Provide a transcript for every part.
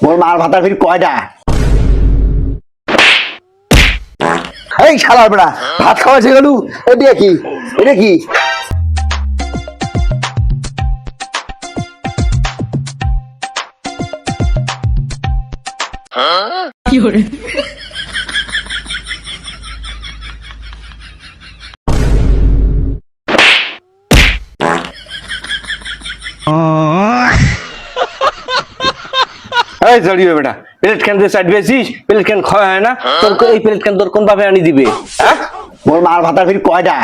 মোর মার ভাতার ফির কয়টা এই শালার বেড়া ভাত খাওয়া ছে গেলু এটা কি? এটা কি? এই জড়িয়ে বেটা। প্লেট খান দিয়ে সাইড বেসিস প্লেট খান খাওয়া হয় না। তোর এই প্লেট খান তোর কোন ভাবে আনি দিবে? হ্যাঁ? মোর মার ভাতার ফির কয়টা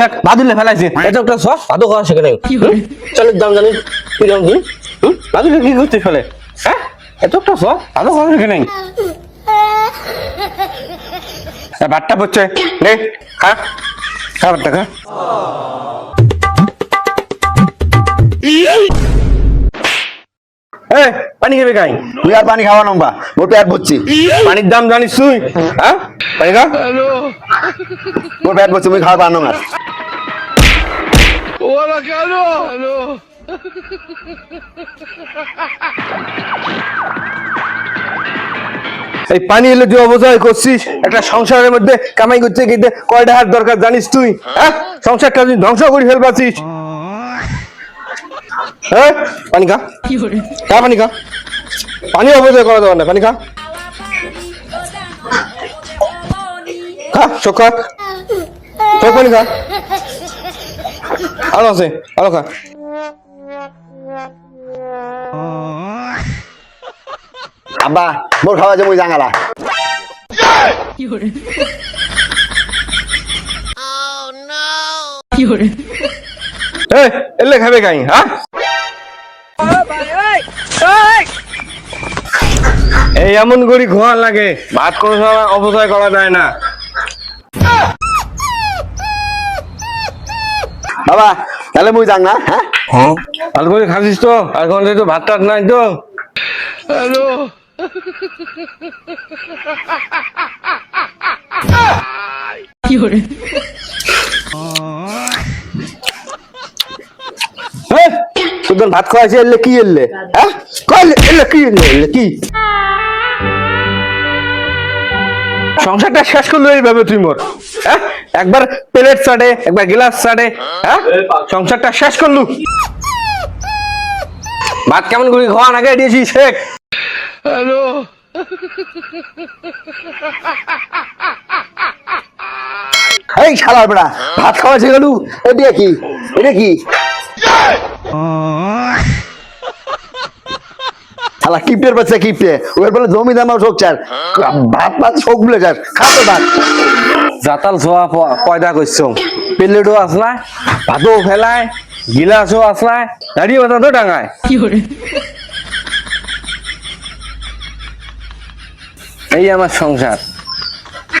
দেখ বাদুলে ফেলাইছে। এটা একটা সস ভাদু খাওয়া সেখানে। চলো দাম জানি তুই দাম দিন বাদুলে কি করতে ফেলে? হ্যাঁ? এত একটা সস ভাদু খাওয়া সেখানে। ভাতটা পড়ছে নে খা। খা ভাতটা খা। এই পানি খাবে কাই তুই আর পানি খাওয়া নম্বা। মোর পেট ভরছি। পানির দাম জানিস তুই হ্যাঁ? পানি খা। মোর পেট ভরছি মুই খাওয়া পারনো আর এই পানি এলে যে অবচয় করছিস? একটা সংসারের মধ্যে কামাই করতে গিয়ে কয়টা হাত দরকার জানিস তুই হ্যাঁ? সংসারটা তুই ধ্বংস করে ফেলবাছিস হ্যাঁ পানি খা। খা পানি খা। পানি করা যাবে না পানি খা। খা চোখ খা। চোখ পানি খা। আলো আছে আলো খা। আব্বা মোর খাওয়া যে মুই জাঙ্গালা। এই এলে খাবে কাই হ্যাঁ এই এমন করি খোয়া লাগে ভাত কোনো সময় অপচয় করা যায় না। বাবা তাহলে মুই যাং না হ্যাঁ। ভালো করে খাচ্ছিস তো আর এখন তো ভাত টাত নাই তো। হ্যাঁ তোদের ভাত খাওয়াইছে এলে কি এলে? হ্যাঁ? কইলে এলে কি এলে? এলে কি? সংসারটা শেষ করল এইভাবে তুই মোর হ্যাঁ? একবার প্লেট চাটে একবার গ্লাস চাটে হ্যাঁ? সংসারটা শেষ করলু। ভাত কেমন করে খাওয়া আগে দিয়েছি শেখ। এই শালার বেড়া ভাত খাওয়া গেলু? এটা কি? এটা কি? শালা কিপটের বাচ্চা কিপটে ওর বলে জমি দাম শোক চার। ভাত ভাত শোক বলে চার খাতো ভাত। জাতাল ছোয়া পয়দা করছ। প্লেটও আসলায় ভাতও ফেলায় গিলাসও আসলায় দাঁড়িয়ে কথা তো ডাঙায়। এই আমার সংসার।